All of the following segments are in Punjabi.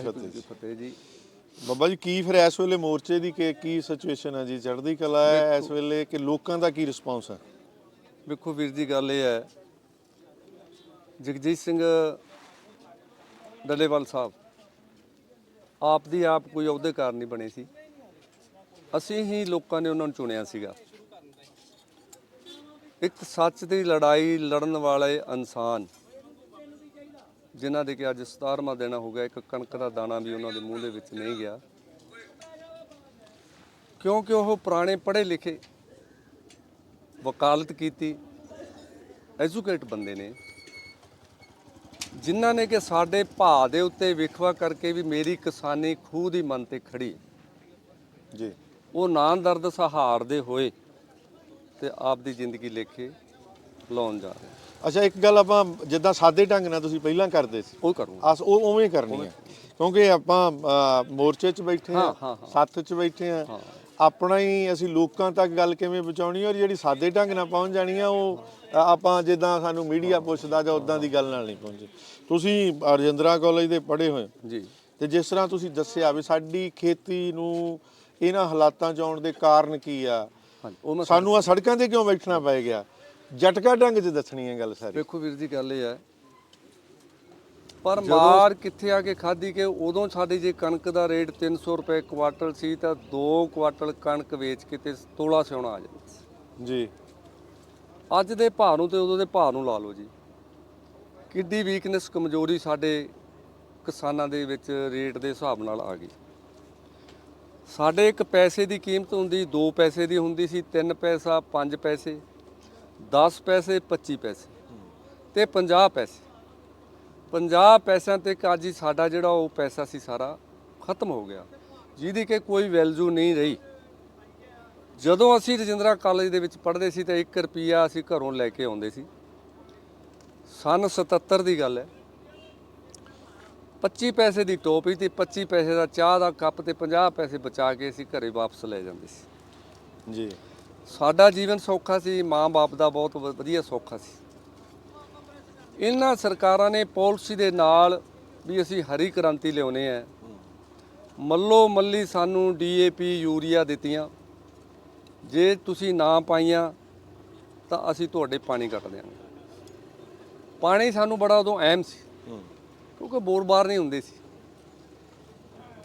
ਫਤਿਹ ਜੀ। ਬਾਬਾ ਜੀ ਕੀ ਫਿਰ ਇਸ ਵੇਲੇ ਮੋਰਚੇ ਦੀ ਕੀ ਕੀ ਸਿਚੁਏਸ਼ਨ ਹੈ ਜੀ? ਚੜ੍ਹਦੀ ਕਲਾ ਹੈ ਇਸ ਵੇਲੇ ਕਿ ਲੋਕਾਂ ਦਾ ਕੀ ਰਿਸਪੌਂਸ ਹੈ ਵੇਖੋ ਵੀਰ ਜੀ ਗੱਲ ਇਹ ਹੈ। ਜਗਜੀਤ ਸਿੰਘ ਡੱਲੇਵਾਲ ਸਾਹਿਬ ਆਪ ਦੀ ਆਪ ਕੋਈ ਅਹੁਦੇਕਾਰ ਨਹੀਂ ਬਣੇ ਸੀ। ਅਸੀਂ ਹੀ ਲੋਕਾਂ ਨੇ ਉਹਨਾਂ ਨੂੰ ਚੁਣਿਆ ਸੀਗਾ। ਇੱਕ ਸੱਚ ਦੀ ਲੜਾਈ ਲੜਨ ਵਾਲੇ ਇਨਸਾਨ ਜਿਨ੍ਹਾਂ ਦੇ ਕਿ ਅੱਜ 17ਵਾਂ ਦਿਨ ਹੋ ਗਿਆ ਇੱਕ ਕਣਕ ਦਾ ਦਾਣਾ ਵੀ ਉਹਨਾਂ ਦੇ ਮੂੰਹ ਦੇ ਵਿੱਚ ਨਹੀਂ ਗਿਆ। ਕਿਉਂਕਿ ਉਹ ਪੁਰਾਣੇ ਪੜ੍ਹੇ ਲਿਖੇ ਵਕਾਲਤ ਕੀਤੀ ਐਜੂਕੇਟ ਬੰਦੇ ਨੇ ਜਿਨ੍ਹਾਂ ਨੇ ਕਿ ਸਾਡੇ ਭਾ ਦੇ ਉੱਤੇ ਵਿਖਵਾ ਕਰਕੇ ਵੀ ਮੇਰੀ ਕਿਸਾਨੀ ਖੂਹ ਦੀ ਮਨ ਤੇ ਖੜੀ। ਜੀ। ਉਹ ਨਾਂ ਦਰਦ ਸਹਾਰਦੇ ਹੋਏ ਤੇ ਆਪ ਦੀ ਜ਼ਿੰਦਗੀ ਲੇਖੇ ਲਾਉਣ ਜਾ ਰਹੇ। ਅੱਛਾ ਇੱਕ ਗੱਲ ਆਪਾਂ ਜਿੱਦਾਂ ਸਾਦੇ ਢੰਗ ਨਾਲ ਤੁਸੀਂ ਪਹਿਲਾਂ ਕਰਦੇ ਸੀ। ਉਹ ਕਰੂੰਗਾ। ਅਸ ਉਹ ਉਵੇਂ ਕਰਨੀ ਹੈ ਕਿਉਂਕਿ ਆਪਾਂ ਅ, ਮੋਰਚੇ 'ਚ ਬੈਠੇ ਹਾਂ, ਆ ਹਾਂ। ਸੱਥ 'ਚ ਬੈਠੇ ਆ। ਆਪਣਾ ਹੀ ਅਸੀਂ ਲੋਕਾਂ ਤੱਕ ਗੱਲ ਕਿਵੇਂ ਪਹੁੰਚਾਉਣੀ ਔਰ ਜਿਹੜੀ ਸਾਦੇ ਢੰਗ ਨਾਲ ਪਹੁੰਚ ਜਾਣੀ ਆ ਉਹ ਅ, ਆਪਾਂ ਜਿੱਦਾਂ ਸਾਨੂੰ ਮੀਡੀਆ ਪੁੱਛਦਾ ਜਾਂ ਉਦਾਂ ਦੀ ਗੱਲ ਨਾਲ ਨਹੀਂ ਪਹੁੰਚੇ। ਤੁਸੀਂ ਰਜਿੰਦਰਾ ਕਾਲਜ ਦੇ ਪੜ੍ਹੇ ਹੋਏ ਜੀ। ਤੇ ਜਿਸ ਤਰ੍ਹਾਂ ਤੁਸੀਂ ਦੱਸਿਆ ਵੀ ਸਾਡੀ ਖੇਤੀ ਨੂੰ ਇਹਨਾਂ ਹਾਲਾਤਾਂ 'ਚ ਆਉਣ ਦੇ ਕਾਰਨ ਕੀ ਆ ਹਾਂਜੀ ਉਹ ਮੈਂ ਸਾਨੂੰ ਆ ਸੜਕਾਂ ਤੇ ਕਿਉਂ ਬੈਠਣਾ ਪੈ ਗਿਆ? ਜਟਕਾ ਢੰਗ 'ਚ ਦੱਸਣੀ ਹੈ ਗੱਲ ਸਾਰੀ। ਵੇਖੋ ਵੀਰ ਜੀ ਗੱਲ ਇਹ ਹੈ। ਪਰ ਮਾਰ ਕਿੱਥੇ ਆ ਕੇ ਖਾਧੀ ਕਿ ਉਦੋਂ ਸਾਡੀ ਜੇ ਕਣਕ ਦਾ ਰੇਟ 300 ਰੁਪਏ ਕੁਆਟਲ ਸੀ ਤਾਂ 2 ਕੁਆਟਲ ਕਣਕ ਵੇਚ ਕੇ ਤੇ ਤੋਲਾ ਸਿਉਣਾ ਆ ਜਾਂਦਾ ਜੀ। ਅੱਜ ਦੇ ਭਾਅ ਨੂੰ ਤੇ ਉਦੋਂ ਦੇ ਭਾਅ ਨੂੰ ਲਾ ਲਓ ਜੀ। ਕਿੱਡੀ ਵੀਕਨੈਸ ਕਮਜ਼ੋਰੀ ਸਾਡੇ ਕਿਸਾਨਾਂ ਦੇ ਵਿੱਚ ਰੇਟ ਦੇ ਹਿਸਾਬ ਨਾਲ ਆ ਗਈ। ਸਾਡੇ ਇੱਕ ਪੈਸੇ ਦੀ ਕੀਮਤ ਹੁੰਦੀ 2 ਪੈਸੇ ਦੀ ਹੁੰਦੀ ਸੀ 3 ਪੈਸਾ 5 ਪੈਸੇ। 10 ਪੈਸੇ 25 ਪੈਸੇ ਤੇ 50 ਪੈਸੇ। 50 ਪੈਸਿਆਂ ਤੇ ਅੱਜ ਹੀ ਸਾਡਾ ਜਿਹੜਾ ਉਹ ਪੈਸਾ ਸੀ ਸਾਰਾ ਖਤਮ ਹੋ ਗਿਆ। ਜਿਹਦੀ ਕਿ ਕੋਈ ਵੈਲਿਊ ਨਹੀਂ ਰਹੀ। ਜਦੋਂ ਅਸੀਂ ਰਜਿੰਦਰਾ ਕਾਲਜ ਦੇ ਵਿੱਚ ਪੜ੍ਹਦੇ ਸੀ ਤਾਂ 1 ਰੁਪਿਆ ਅਸੀਂ ਘਰੋਂ ਲੈ ਕੇ ਆਉਂਦੇ ਸੀ। ਸਨ 77 ਦੀ ਗੱਲ ਹੈ। 25 ਪੈਸੇ ਦੀ ਟੋਪੀ ਤੇ 25 ਪੈਸੇ ਦਾ ਚਾਹ ਦਾ ਕੱਪ ਤੇ 50 ਪੈਸੇ ਬਚਾ ਕੇ ਅਸੀਂ ਘਰੇ ਵਾਪਸ ਲੈ ਜਾਂਦੇ ਸੀ। ਜੀ। ਸਾਡਾ ਜੀਵਨ ਸੌਖਾ ਸੀ, ਮਾਂ-ਬਾਪ ਦਾ ਬਹੁਤ ਵ- ਵਧੀਆ ਸੌਖਾ ਸੀ। ਇਹਨਾਂ ਸਰਕਾਰਾਂ ਨੇ ਪਾਲਿਸੀ ਦੇ ਨਾਲ ਵੀ ਅਸੀਂ ਹਰੀ ਕ੍ਰਾਂਤੀ ਲਿਆਉਨੇ ਆ ਮੱਲੋ ਮੱਲੀ ਸਾਨੂੰ ਡੀਏਪੀ ਯੂਰੀਆ ਦਿੱਤੀਆਂ। ਜੇ ਤੁਸੀਂ ਨਾ ਪਾਈਆਂ, ਤਾਂ ਅਸੀਂ ਤੁਹਾਡੇ ਪਾਣੀ ਕੱਟ ਦਿਆਂਗੇ। ਪਾਣੀ ਸਾਨੂੰ ਬੜਾ ਉਦੋਂ ਅਹਿਮ ਸੀ, ਕਿਉਂਕਿ ਬੋਰ-ਬਾਰ ਨਹੀਂ ਹੁੰਦੇ ਸੀ।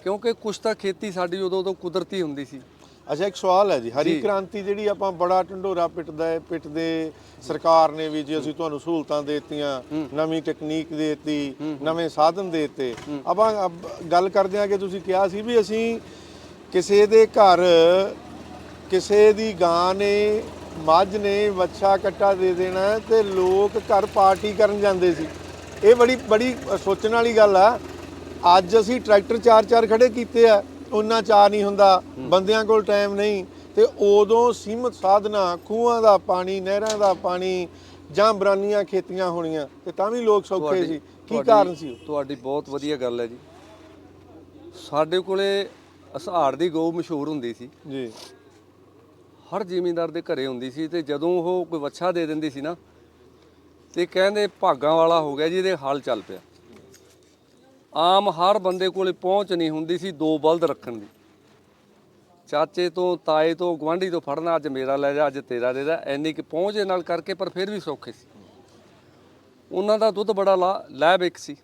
ਕਿਉਂਕਿ ਕੁਛ ਤਾਂ ਖੇਤੀ ਸਾਡੀ ਉਦੋਂ ਉਦੋਂ ਕੁਦਰਤੀ ਹੁੰਦੀ ਸੀ। ਅੱਛਾ ਇੱਕ ਸਵਾਲ ਹੈ ਜੀ। ਹਰੀ। ਕ੍ਰਾਂਤੀ ਜਿਹੜੀ ਆਪਾਂ ਬੜਾ ਢੰਡੋਰਾ ਪਿੱਟਦਾ ਹੈ ਪਿੱਟਦੇ ਸਰਕਾਰ ਨੇ ਵੀ ਜੀ ਅਸੀਂ ਤੁਹਾਨੂੰ ਸਹੂਲਤਾਂ ਦੇਤੀਆਂ ਨਵੀਂ ਟੈਕਨੀਕ ਦੇਤੀ ਨਵੇਂ ਸਾਧਨ ਦੇਤੇ। ਆਪਾਂ ਗੱਲ ਕਰਦੇ ਆ ਕਿ ਤੁਸੀਂ ਕਿਹਾ ਸੀ ਵੀ ਅਸੀਂ ਕਿਸੇ ਦੇ ਘਰ ਕਿਸੇ ਦੀ ਗਾਂ ਨੇ ਮੱਝ ਨੇ ਵੱਛਾ ਕੱਟਾ ਦੇ ਦੇਣਾ ਹੈ ਤੇ ਲੋਕ ਘਰ ਪਾਰਟੀ ਕਰਨ ਜਾਂਦੇ ਸੀ। ਇਹ ਬੜੀ ਬੜੀ ਸੋਚਣ ਵਾਲੀ ਗੱਲ ਆ। ਅੱਜ ਅਸੀਂ ਟਰੈਕਟਰ ਚਾਰ ਚਾਰ ਖੜੇ ਕੀਤੇ ਆ। ਉਹਨਾਂ ਚਾਹ ਨਹੀਂ ਹੁੰਦਾ ਬੰਦਿਆਂ ਕੋਲ ਟਾਈਮ ਨਹੀਂ। ਤੇ ਉਦੋਂ ਸੀਮਤ ਸਾਧਨਾ ਖੂਹਾਂ ਦਾ ਪਾਣੀ ਨਹਿਰਾਂ ਦਾ ਪਾਣੀ ਜਾਂ ਬਰਾਨੀਆਂ ਖੇਤੀਆਂ ਹੋਣੀਆਂ ਤੇ ਤਾਂ ਵੀ ਲੋਕ ਸੌਖੇ ਸੀ। ਕੀ ਕਾਰਨ ਸੀ? ਤੁਹਾਡੀ ਬਹੁਤ ਵਧੀਆ ਗੱਲ ਹੈ ਜੀ। ਸਾਡੇ ਕੋਲੇ ਅਸਹਾੜ ਦੀ ਗਊ ਮਸ਼ਹੂਰ ਹੁੰਦੀ ਸੀ। ਜੀ। ਹਰ ਜ਼ਿਮੀਂਦਾਰ ਦੇ ਘਰੇ ਹੁੰਦੀ ਸੀ ਤੇ ਜਦੋਂ ਉਹ ਕੋਈ ਵੱਛਾ ਦੇ ਦਿੰਦੀ ਸੀ ਨਾ ਤੇ ਕਹਿੰਦੇ ਭਾਗਾਂ ਵਾਲਾ ਹੋ ਗਿਆ ਜੀ ਇਹਦੇ ਹਲ ਚੱਲ ਪਿਆ। ਆਮ ਹਰ ਬੰਦੇ ਕੋਲੇ ਪਹੁੰਚ ਨਹੀਂ ਹੁੰਦੀ ਸੀ ਦੋ ਬਲਦ ਰੱਖਣ ਦੀ। ਚਾਚੇ ਤੋਂ ਤਾਏ ਤੋਂ ਗਵਾਂਢੀ ਤੋਂ ਫੜਨਾ ਅੱਜ ਮੇਰਾ ਲੈ ਜਾ ਅੱਜ ਤੇਰਾ ਦੇ ਜਾ ਐਨੀ ਕਿ ਪਹੁੰਚ ਦੇ ਨਾਲ ਕਰਕੇ ਪਰ ਫਿਰ ਵੀ ਸੌਖੇ ਸੀ। ਉਹਨਾਂ ਦਾ ਦੁੱਧ ਬੜਾ ਲਾ- ਲਾਭਿਕ ਸੀ।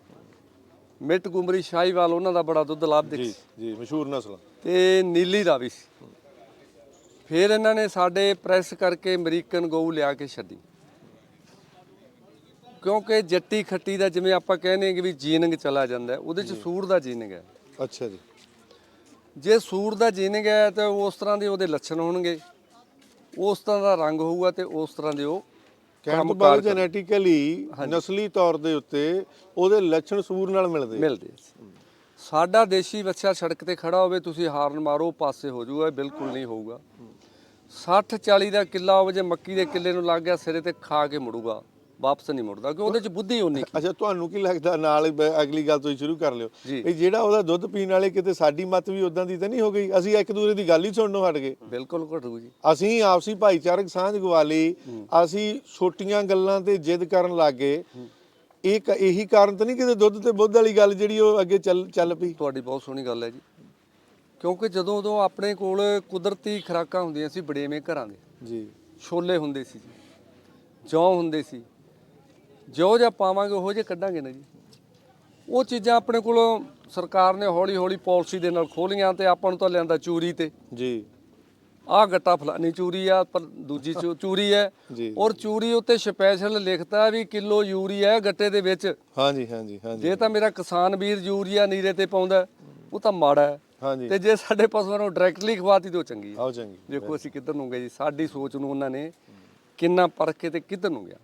ਮਿੱਟ ਗੁੰਬਰੀ ਸ਼ਾਹੀਵਾਲ ਉਹਨਾਂ ਦਾ ਬੜਾ ਦੁੱਧ ਲਾਭਿਕ ਜੀ ਸੀ। ਜੀ ਮਸ਼ਹੂਰ ਨਸਲ। ਤੇ ਨੀਲੀ ਦਾ ਵੀ ਸੀ। ਫਿਰ ਇਹਨਾਂ ਨੇ ਸਾਡੇ ਪ੍ਰੈਸ ਕਰਕੇ ਅਮਰੀਕਨ ਗਊ ਲਿਆ ਕੇ ਛੱਡੀ। ਕਿਉਂਕਿ ਜੱਟੀ ਖੱਟੀ ਦਾ ਜਿਵੇਂ ਆਪਾਂ ਕਹਿੰਦੇ ਕਿ ਵੀ ਜੀਨਿੰਗ ਚਲਾ ਜਾਂਦਾ ਉਹਦੇ ਚ ਸੂਰ ਦਾ ਜੀਨਿੰਗ ਹੈ। ਅੱਛਾ ਜੀ। ਜੇ ਸੂਰ ਦਾ ਜੀਨਿੰਗ ਹੈ ਤਾਂ ਉਸ ਤਰ੍ਹਾਂ ਦੇ ਉਹਦੇ ਲੱਛਣ ਹੋਣਗੇ। ਉਸ ਤਰ੍ਹਾਂ ਦਾ ਰੰਗ ਹੋਊਗਾ ਤੇ ਉਸ ਤਰ੍ਹਾਂ ਦੇ ਉਹ ਕਹਿਣ ਤੋਂ ਬਾਅਦ। ਜੈਨੇਟਿਕਲੀ ਨਸਲੀ ਤੌਰ ਦੇ ਉੱਤੇ ਉਹਦੇ ਲੱਛਣ ਸੂਰ ਨਾਲ ਮਿਲਦੇ ਮਿਲਦੇ। ਸਾਡਾ ਦੇਸ਼ੀ ਬੱਚਾ ਸੜਕ ਤੇ ਖੜਾ ਹੋਵੇ ਤੁਸੀਂ ਹਾਰਨ ਮਾਰੋ ਪਾਸੇ ਹੋ ਜਾਊਗਾ ਬਿਲਕੁਲ ਨਹੀਂ ਹੋਊਗਾ। 60 40 ਦਾ ਕਿੱਲਾ ਹੋਵੇ ਜੇ ਮੱਕੀ ਦੇ ਕਿੱਲੇ ਨੂੰ ਲੱਗ ਗਿਆ ਸਿਰੇ ਤੇ ਖਾ ਕੇ ਮੁੜੂਗਾ। ਵਾਪਸ ਨਹੀਂ ਮੁੜਦਾ ਕਿਉਂਕਿ ਉਹਦੇ ਚ ਬੁੱਧੀ ਹੋਣੀ ਅੱਛਾ ਤੁਹਾਨੂੰ ਕੀ ਲੱਗਦਾ ਨਾਲ ਅਗਲੀ ਗੱਲ ਤੁਸੀਂ ਸ਼ੁਰੂ ਕਰ ਲਿਓ। ਵੀ ਜਿਹੜਾ ਉਹਦਾ ਦੁੱਧ ਪੀਣ ਵਾਲੇ ਕਿਤੇ ਸਾਡੀ ਮਤ ਵੀ ਉਦਾਂ ਦੀ ਤਾਂ ਨਹੀਂ ਹੋ ਗਈ? ਅਸੀਂ ਇੱਕ ਦੂਜੇ ਦੀ ਗੱਲ ਹੀ ਸੁਣਨੋਂ ਹਟ ਗਏ ਬਿਲਕੁਲ ਘਟੂ ਜੀ। ਅਸੀਂ ਆਪਸੀ ਭਾਈਚਾਰਕ ਸਾਂਝ ਗਵਾ ਲਈ ਅਸੀਂ ਛੋਟੀਆਂ ਗੱਲਾਂ ਤੇ ਜਿੱਦ ਕਰਨ ਲੱਗੇ। ਇਹ ਕ- ਇਹੀ ਕਾਰਨ ਤਾਂ ਨਹੀਂ ਕਿ ਦੁੱਧ ਤੇ ਬੁੱਧ ਵਾਲੀ ਗੱਲ ਜਿਹੜੀ ਉਹ ਅੱਗੇ ਚੱਲ ਚੱਲ ਪਈ? ਤੁਹਾਡੀ ਬਹੁਤ ਸੋਹਣੀ ਗੱਲ ਹੈ ਜੀ। ਕਿਉਂਕਿ ਜਦੋਂ ਉਦੋਂ ਆਪਣੇ ਕੋਲ ਕੁਦਰਤੀ ਖੁਰਾਕਾਂ ਹੁੰਦੀਆਂ ਸੀ ਬੜੇਵੇਂ ਘਰਾਂ ਦੇ। ਜੀ। ਛੋਲੇ ਹੁੰਦੇ ਸੀ ਜੀ ਜੌਂ ਹੁੰਦੇ ਸੀ ਜੋ ਜਿਹਾ ਪਾਵਾਂਗੇ ਉਹੋ ਜਿਹਾ ਕੱਢਾਂਗੇ ਨਾ ਜੀ। ਉਹ ਚੀਜ਼ਾਂ ਆਪਣੇ ਕੋਲੋਂ ਸਰਕਾਰ ਨੇ ਹੌਲੀ ਹੌਲੀ ਪਾਲਿਸੀ ਦੇ ਨਾਲ ਖੋਲੀਆਂ ਤੇ ਆਪਾਂ ਨੂੰ ਤਾਂ ਲਿਆਂਦਾ ਚੂਰੀ ਤੇ। ਜੀ। ਆਹ ਗੱਟਾ ਫਲਾਨੀ ਚੂਰੀ ਆ ਪਰ ਦੂਜੀ ਚੂਰੀ ਹੈ। ਔਰ ਚੂਰੀ ਉੱਤੇ ਸਪੈਸ਼ਲ ਲਿਖਤਾ ਵੀ ਕਿਲੋ ਯੂਰੀਆ ਹੈ ਗੱਟੇ ਦੇ ਵਿੱਚ। ਹਾਂਜੀ ਹਾਂਜੀ ਹਾਂਜੀ। ਜੇ ਤਾਂ ਮੇਰਾ ਕਿਸਾਨ ਵੀਰ ਯੂਰੀਆ ਨੀਰੇ ਤੇ ਪਾਉਂਦਾ ਉਹ ਤਾਂ ਮਾੜਾ ਹੈ। ਹਾਂਜੀ। ਤੇ ਜੇ ਸਾਡੇ ਪਸ਼ੂਆਂ ਨੂੰ ਡਾਇਰੈਕਟਲੀ ਖਵਾਤੀ ਤੇ ਉਹ ਚੰਗੀ ਹੈ। ਆਓ ਚੰਗੀ ਦੇਖੋ ਅਸੀਂ ਕਿੱਧਰ ਨੂੰ ਗਏ ਜੀ ਸਾਡੀ ਸੋਚ ਨੂੰ ਉਹਨਾਂ ਨੇ ਕਿੰਨਾ ਪਰਖ ਕੇ ਤੇ ਕਿੱਧਰ ਨੂੰ ਗਿਆ।